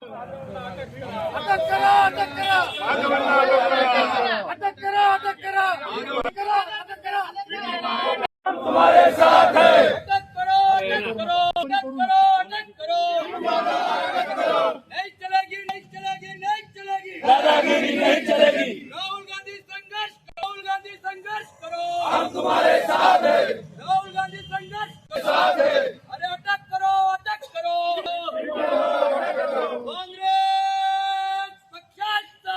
अटक करा अटक करा. अटक करा अटक करा. अटक करा अटक करा. तुम्हारे साथ है। अटक करो अटक करो अटक करो अटक करो. नहीं चलेगी नहीं चलेगी नहीं चलेगी. दादागिरी नहीं चलेगी राहुल गांधी संघर्ष राहुल गांधी संघर्ष करो हम तुम्हारे साथ है राहुल गांधी संघर्ष के साथ है अरे अटक करो अटक करो काँग्रेस पक्षाचा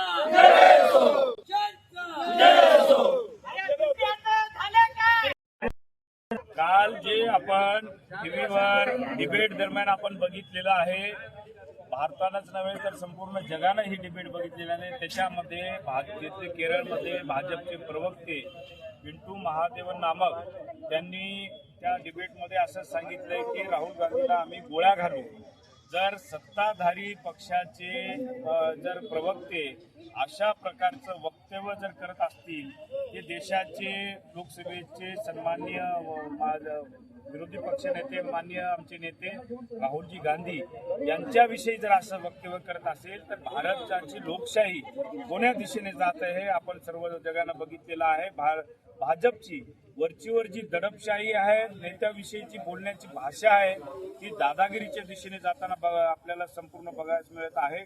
काल जे आपण टीव्हीवर डिबेट दरम्यान आपण बघितलेलं आहे. भारतानंच नव्हे तर संपूर्ण जगानं ही डिबेट बघितलेली आहे. त्याच्यामध्ये भाजपचे केरळमध्ये भाजपचे प्रवक्ते पिंटू महादेवन नामक त्यांनी त्या डिबेटमध्ये असं सांगितलंय की राहुल गांधीला आम्ही गोळ्या घालू. जर सत्ताधारी पक्षाचे जर प्रवक्ते अशा प्रकारचं वक्तव्य जर करत असतील की देशाचे लोकसभेचे सन्माननीय विरोधी पक्ष नेते मान्य आमचे नेते राहुलजी गांधी यांच्याविषयी जर असं वक्तव्य करत असेल तर भारताची लोकशाही कोण्या दिशेने जात आहे हे आपण सर्व जगानं बघितलेलं आहे. भा भाजपची वरचीवर जी दडपशाही आहे नेत्याविषयीची बोलण्याची भाषा आहे ती दादागिरीच्या दिशेने जाताना बघ आपल्याला संपूर्ण बघायला मिळत आहे.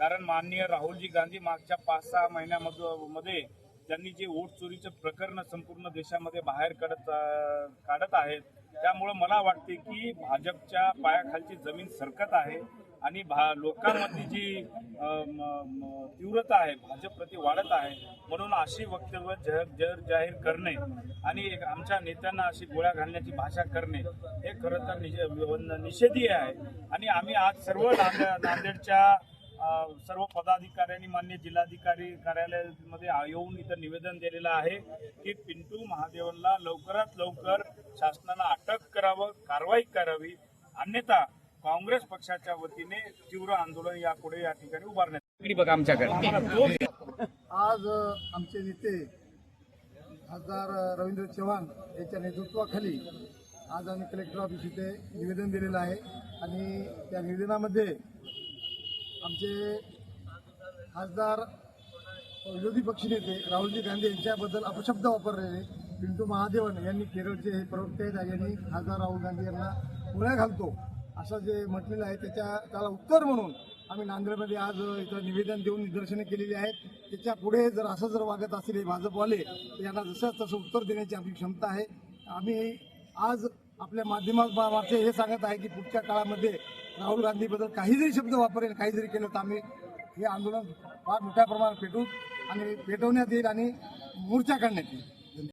कारण माननीय राहुलजी गांधी मागच्या पाच सहा महिन्यामध्ये मध्ये त्यांनी जे वोट चोरीचे प्रकरण संपूर्ण देशामध्ये बाहेर काढत काढत आहेत त्यामुळं मला वाटते की भाजपच्या पायाखालची जमीन सरकत आहे आणि भा लोकांमधली जी तीव्रता आहे भाजपप्रती वाढत आहे म्हणून अशी वक्तव्य जहर जर जाहीर करणे आणि एक आमच्या नेत्यांना अशी गोळ्या घालण्याची भाषा करणे हे खरं तर निषे- निषेधीय आहे. आणि आम्ही आज सर्व नांदेडच्या सर्व पदाधिकाऱ्यांनी मान्य जिल्हाधिकारी कार्यालयामध्ये येऊन इथं निवेदन दिलेलं आहे की पिंटू महादेवनला लवकरात लवकर शासनानं अटक करावं कारवाई करावी. अन्यथा काँग्रेस पक्षाच्या वतीने तीव्र आंदोलन यापुढे या ठिकाणी उभारण्यात बघा आमच्याकडे. आज आमचे नेते खासदार रवींद्र चव्हाण यांच्या नेतृत्वाखाली आज आम्ही कलेक्टर ऑफिस इथे निवेदन दिलेलं आहे. आणि त्या निवेदनामध्ये आमचे खासदार विरोधी पक्षनेते राहुलजी गांधी यांच्याबद्दल अपशब्द वापरलेले पिंटू महादेवन यांनी केरळचे हे प्रवक्ते आहेत यांनी खासदार राहुल गांधी यांना पुण्या घालतो. असं जे म्हटलेलं आहे त्याच्या त्याला उत्तर म्हणून आम्ही नांदेडमध्ये आज इथं निवेदन देऊन निदर्शने केलेली आहेत. त्याच्या पुढे जर असं जर वागत असतील हे भाजपवाले यांना जसं तसं उत्तर देण्याची आपली क्षमता आहे. आम्ही आज आपल्या माध्यमामार्फत हे सांगत आहे की पुढच्या काळामध्ये राहुल गांधीबद्दल काही जरी शब्द वापरेल काही जरी केलं तर आम्ही हे आंदोलन फार मोठ्या प्रमाणात पेटू आणि पेटवण्यात येईल आणि मोर्चा काढण्यात येईल.